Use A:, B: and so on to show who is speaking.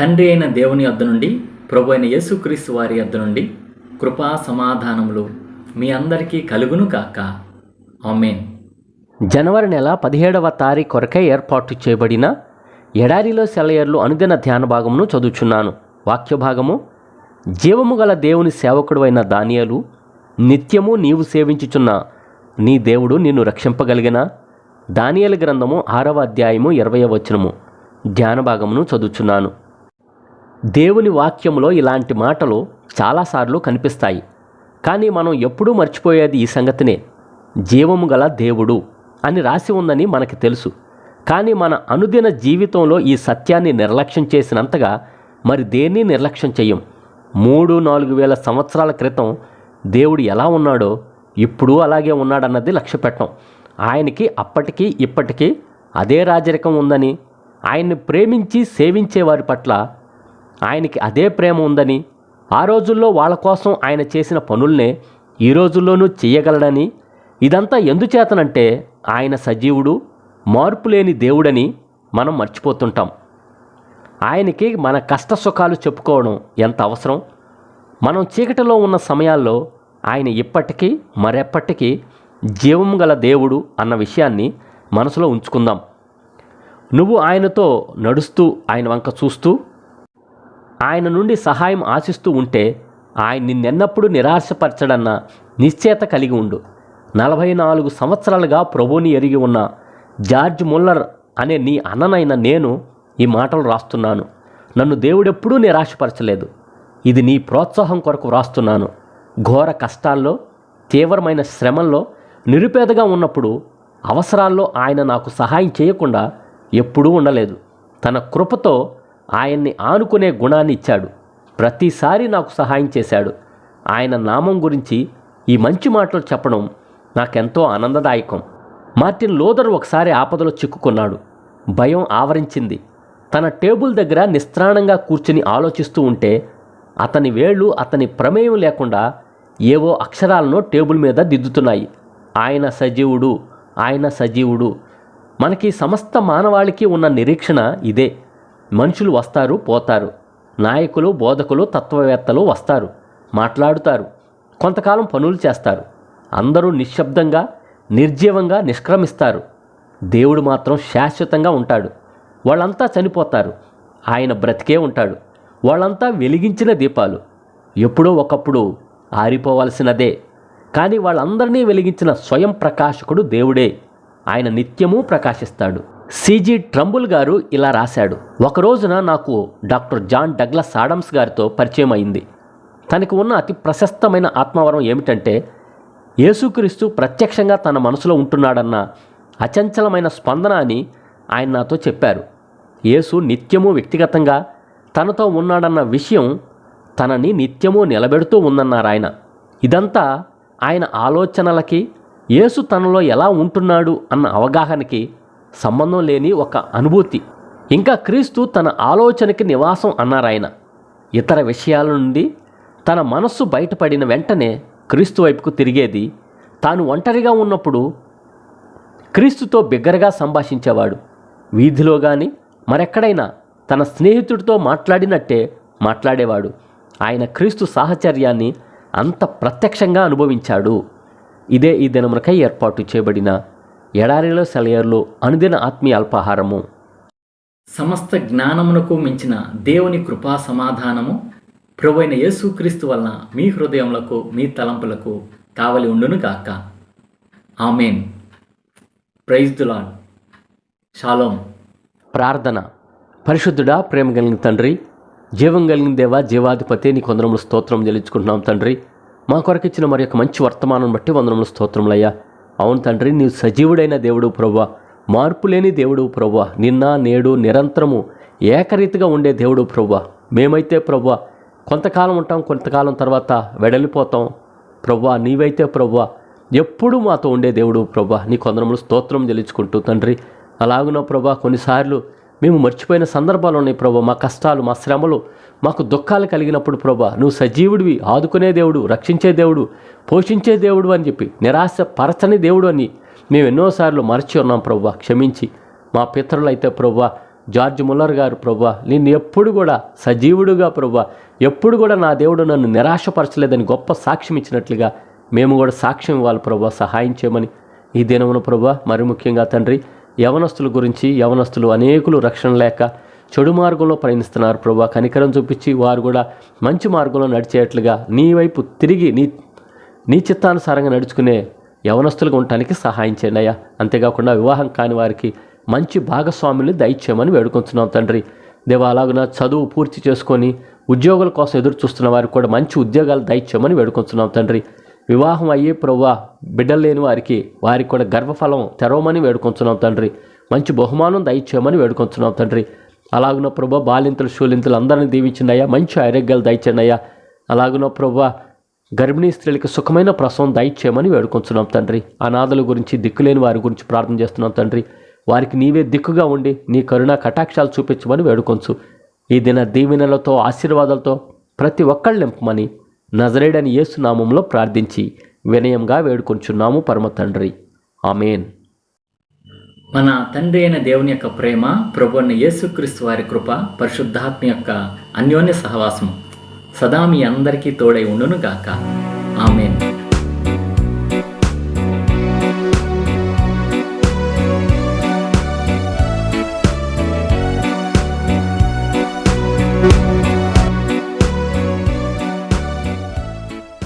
A: తండ్రి అయిన దేవుని వద్ద నుండి ప్రభు అయిన యేసుక్రీస్తు వారి వద్ద నుండి కృపా సమాధానములు మీ అందరికీ కలుగును కాక ఆమెన్.
B: జనవరి నెల పదిహేడవ తారీఖు కొరకై ఏర్పాటు చేయబడిన ఎడారిలో సెలయర్లు అనుదిన ధ్యాన భాగమును చదువుచున్నాను. వాక్య భాగము జీవము గల దేవుని సేవకుడు అయిన దానియలు నిత్యము నీవు సేవించుచున్న నీ దేవుడు నిన్ను రక్షింపగలిగిన దానియలు గ్రంథము ఆరవ అధ్యాయము ఇరవై వచనము ధ్యాన భాగమును చదువుచున్నాను. దేవుని వాక్యంలో ఇలాంటి మాటలు చాలాసార్లు కనిపిస్తాయి. కానీ మనం ఎప్పుడూ మర్చిపోయేది ఈ సంగతినే. జీవము గల దేవుడు అని రాసి ఉందని మనకి తెలుసు. కానీ మన అనుదిన జీవితంలో ఈ సత్యాన్ని నిర్లక్ష్యం చేసినంతగా మరి దేన్ని నిర్లక్ష్యం చెయ్యం మూడు నాలుగు వేల సంవత్సరాల క్రితం దేవుడు ఎలా ఉన్నాడో ఇప్పుడు అలాగే ఉన్నాడన్నది లక్ష్య పెట్టం ఆయనకి అప్పటికీ ఇప్పటికీ అదే రాజరికం ఉందని ఆయన్ని ప్రేమించి సేవించే వారి పట్ల ఆయనకి అదే ప్రేమ ఉందని ఆ రోజుల్లో వాళ్ళ కోసం ఆయన చేసిన పనుల్నే ఈ రోజుల్లోనూ చెయ్యగలడని ఇదంతా ఎందుచేతనంటే ఆయన సజీవుడు మార్పు లేని దేవుడని మనం మర్చిపోతుంటాం. ఆయనకి మన కష్ట సుఖాలు చెప్పుకోవడం ఎంత అవసరం? మనం చీకటిలో ఉన్న సమయాల్లో ఆయన ఇప్పటికీ మరెప్పటికీ జీవం గల దేవుడు అన్న విషయాన్ని మనసులో ఉంచుకుందాం. నువ్వు ఆయనతో నడుస్తూ ఆయన వంక చూస్తూ ఆయన నుండి సహాయం ఆశిస్తూ ఉంటే ఆయన నిన్నెన్నప్పుడు నిరాశపరచడన్న నిశ్చేత కలిగి ఉండు. నలభై నాలుగు సంవత్సరాలుగా ప్రభుని ఎరిగి ఉన్న జార్జ్ ముల్లర్ అనే నీ అన్ననైన నేను ఈ మాటలు రాస్తున్నాను. నన్ను దేవుడెప్పుడూ నిరాశపరచలేదు. ఇది నీ ప్రోత్సాహం కొరకు వ్రాస్తున్నాను. ఘోర కష్టాల్లో తీవ్రమైన శ్రమల్లో నిరుపేదగా ఉన్నప్పుడు అవసరాల్లో ఆయన నాకు సహాయం చేయకుండా ఎప్పుడూ ఉండలేదు. తన కృపతో ఆయన్ని ఆనుకునే గుణాన్ని ఇచ్చాడు ప్రతిసారి నాకు సహాయం చేశాడు. ఆయన నామం గురించి ఈ మంచి మాటలు చెప్పడం నాకెంతో ఆనందదాయకం. మార్టిన్ లోదర్ ఒకసారి ఆపదలో చిక్కుకున్నాడు. భయం ఆవరించింది. తన టేబుల్ దగ్గర నిస్త్రాణంగా కూర్చుని ఆలోచిస్తూ ఉంటే అతని వేళ్ళు అతని ప్రమేయం లేకుండా ఏవో అక్షరాలను టేబుల్ మీద దిద్దుతున్నాయి. ఆయన సజీవుడు ఆయన సజీవుడు. మనకి సమస్త మానవాళికి ఉన్న నిరీక్షణ ఇదే. మనుషులు వస్తారు పోతారు. నాయకులు బోధకులు తత్వవేత్తలు వస్తారు మాట్లాడుతారు కొంతకాలం పనులు చేస్తారు. అందరూ నిశ్శబ్దంగా నిర్జీవంగా నిష్క్రమిస్తారు. దేవుడు మాత్రం శాశ్వతంగా ఉంటాడు. వాళ్ళంతా చనిపోతారు. ఆయన బ్రతికే ఉంటాడు. వాళ్ళంతా వెలిగించిన దీపాలు. ఎప్పుడో ఒకప్పుడు ఆరిపోవలసినదే. కానీ వాళ్ళందరినీ వెలిగించిన స్వయం ప్రకాశకుడు దేవుడే. ఆయన నిత్యము ప్రకాశిస్తాడు. సిజి ట్రంబుల్ గారు ఇలా రాశాడు. ఒక రోజున నాకు డాక్టర్ జాన్ డగ్లస్ ఆడమ్స్ గారితో పరిచయం అయింది. తనకు ఉన్న అతి ప్రశస్తమైన ఆత్మవరం ఏమిటంటే యేసుక్రీస్తు ప్రత్యక్షంగా తన మనసులో ఉంటున్నాడన్న అచంచలమైన స్పందన అని ఆయన నాతో చెప్పారు. యేసు నిత్యము వ్యక్తిగతంగా తనతో ఉన్నాడన్న విషయం తనని నిత్యము నిలబెడుతూ ఉందన్నారు ఆయన. ఇదంతా ఆయన ఆలోచనలకి యేసు తనలో ఎలా ఉంటున్నాడు అన్న అవగాహనకి సంబంధం లేని ఒక అనుభూతి. ఇంకా క్రీస్తు తన ఆలోచనకి నివాసం అన్నారాయన ఇతర విషయాల నుండి తన మనస్సు బయటపడిన వెంటనే క్రీస్తు వైపుకు తిరిగేది తాను ఒంటరిగా ఉన్నప్పుడు క్రీస్తుతో బిగ్గరగా సంభాషించేవాడు. వీధిలో కానీ మరెక్కడైనా తన స్నేహితుడితో మాట్లాడినట్టే మాట్లాడేవాడు. ఆయన క్రీస్తు సాహచర్యాన్ని అంత ప్రత్యక్షంగా అనుభవించాడు. ఇదే ఈ దినమునకై ఏర్పాటు చేయబడిన ఎడారిలో సెలయర్లు అనుదిన ఆత్మీయ అల్పాహారము.
A: సమస్త జ్ఞానమునకు మించిన దేవుని కృపా సమాధానము ప్రభు అయిన యేసుక్రీస్తు వలన మీ హృదయములకు మీ తలంపులకు కావలి ఉండును గాక. Amen. Praise the Lord shalom
B: ప్రార్థన. పరిశుద్ధుడా ప్రేమ కలిగిన తండ్రి జీవం కలిగిన దేవా జీవాధిపతి నీ కొందరములు స్తోత్రం చెల్లించుకుంటున్నాం తండ్రి. మా కొరకు ఇచ్చిన మరి యొక్క మంచి వర్తమానం బట్టి వందనములు స్తోత్రములయ్యా. అవును తండ్రి నీవు సజీవుడైన దేవుడు ప్రభా మార్పు లేని దేవుడు ప్రభా నిన్న నేడు నిరంతరము ఏకరీతిగా ఉండే దేవుడు ప్రభా మేమైతే ప్రభా కొంతకాలం ఉంటాం కొంతకాలం తర్వాత వెడలిపోతాం ప్రభా నీవైతే ప్రభా ఎప్పుడూ మాతో ఉండే దేవుడు ప్రభా నీ కొందరములు స్తోత్రం చెల్లించుకుంటూ తండ్రి అలాగున ప్రభా కొన్నిసార్లు మేము మర్చిపోయిన సందర్భాలు ఉన్నాయి ప్రభా మా కష్టాలు మా శ్రమలు మాకు దుఃఖాలు కలిగినప్పుడు ప్రభా నువ్వు సజీవుడివి ఆదుకునే దేవుడు రక్షించే దేవుడు పోషించే దేవుడు అని చెప్పి నిరాశ పరచని దేవుడు అని మేము ఎన్నోసార్లు మరచి ఉన్నాం ప్రభా క్షమించి. మా పితరులైతే ప్రభా జార్జ్ ముల్లర్ గారు ప్రభా నిన్ను ఎప్పుడు కూడా సజీవుడుగా ప్రభా ఎప్పుడు కూడా నా దేవుడు నన్ను నిరాశపరచలేదని గొప్ప సాక్ష్యం ఇచ్చినట్లుగా మేము కూడా సాక్ష్యం ఇవ్వాలి ప్రభా సహాయం చేయమని. ఈ దినమున ప్రభా మరి ముఖ్యంగా తండ్రి యవనస్తుల గురించి యవనస్తులు అనేకులు రక్షణ లేక చెడు మార్గంలో పయనిస్తున్నారు ప్రభా కనికరం చూపించి వారు కూడా మంచి మార్గంలో నడిచేట్లుగా నీ వైపు తిరిగి నీ నీ చిత్తానుసారంగా నడుచుకునే యవనస్తులుగా ఉండటానికి సహాయం చేయండి అయ్యా. అంతేకాకుండా వివాహం కాని వారికి మంచి భాగస్వాముల్ని దయచేయమని వేడుకొంచున్నాం తండ్రి. దేవ అలాగున చదువు పూర్తి చేసుకొని ఉద్యోగుల కోసం ఎదురు చూస్తున్న వారికి కూడా మంచి ఉద్యోగాలు దయచేయమని వేడుకొంచున్నాం తండ్రి. వివాహం అయ్యే ప్రవ్వా బిడ్డలు లేని వారికి వారికి కూడా గర్భఫలం తెరవమని వేడుకొంచున్నాం తండ్రి. మంచి బహుమానం దయచేయమని వేడుకొంచున్నాం తండ్రి. అలాగున ప్రభా బాలింతలు శూలింతలు అందరిని దీవించిందయ్యా. మంచి ఆరోగ్యాలు దయచండి అయ్యా అలాగున ప్రభా గర్భిణీ స్త్రీలకు సుఖమైన ప్రసవం దయచేయమని వేడుకొంచున్నాం తండ్రి. అనాథల గురించి దిక్కులేని వారి గురించి ప్రార్థన చేస్తున్నాం తండ్రి. వారికి నీవే దిక్కుగా ఉండి నీ కరుణ కటాక్షాలు చూపించమని వేడుకొంచు. ఈ దిన దీవెనలతో ఆశీర్వాదాలతో ప్రతి ఒక్కళ్ళు నింపమని నజరేడని యేసు నామంలో ప్రార్థించి వినయంగా వేడుకొంచున్నాము పరమ తండ్రి. ఆమెన్.
A: మన తండ్రి అయిన దేవుని యొక్క ప్రేమ ప్రభు అయిన యేసుక్రీస్తు వారి కృప పరిశుద్ధాత్మ యొక్క అన్యోన్య సహవాసం సదా మీ అందరికీ తోడై ఉండును గాక ఆమెన్.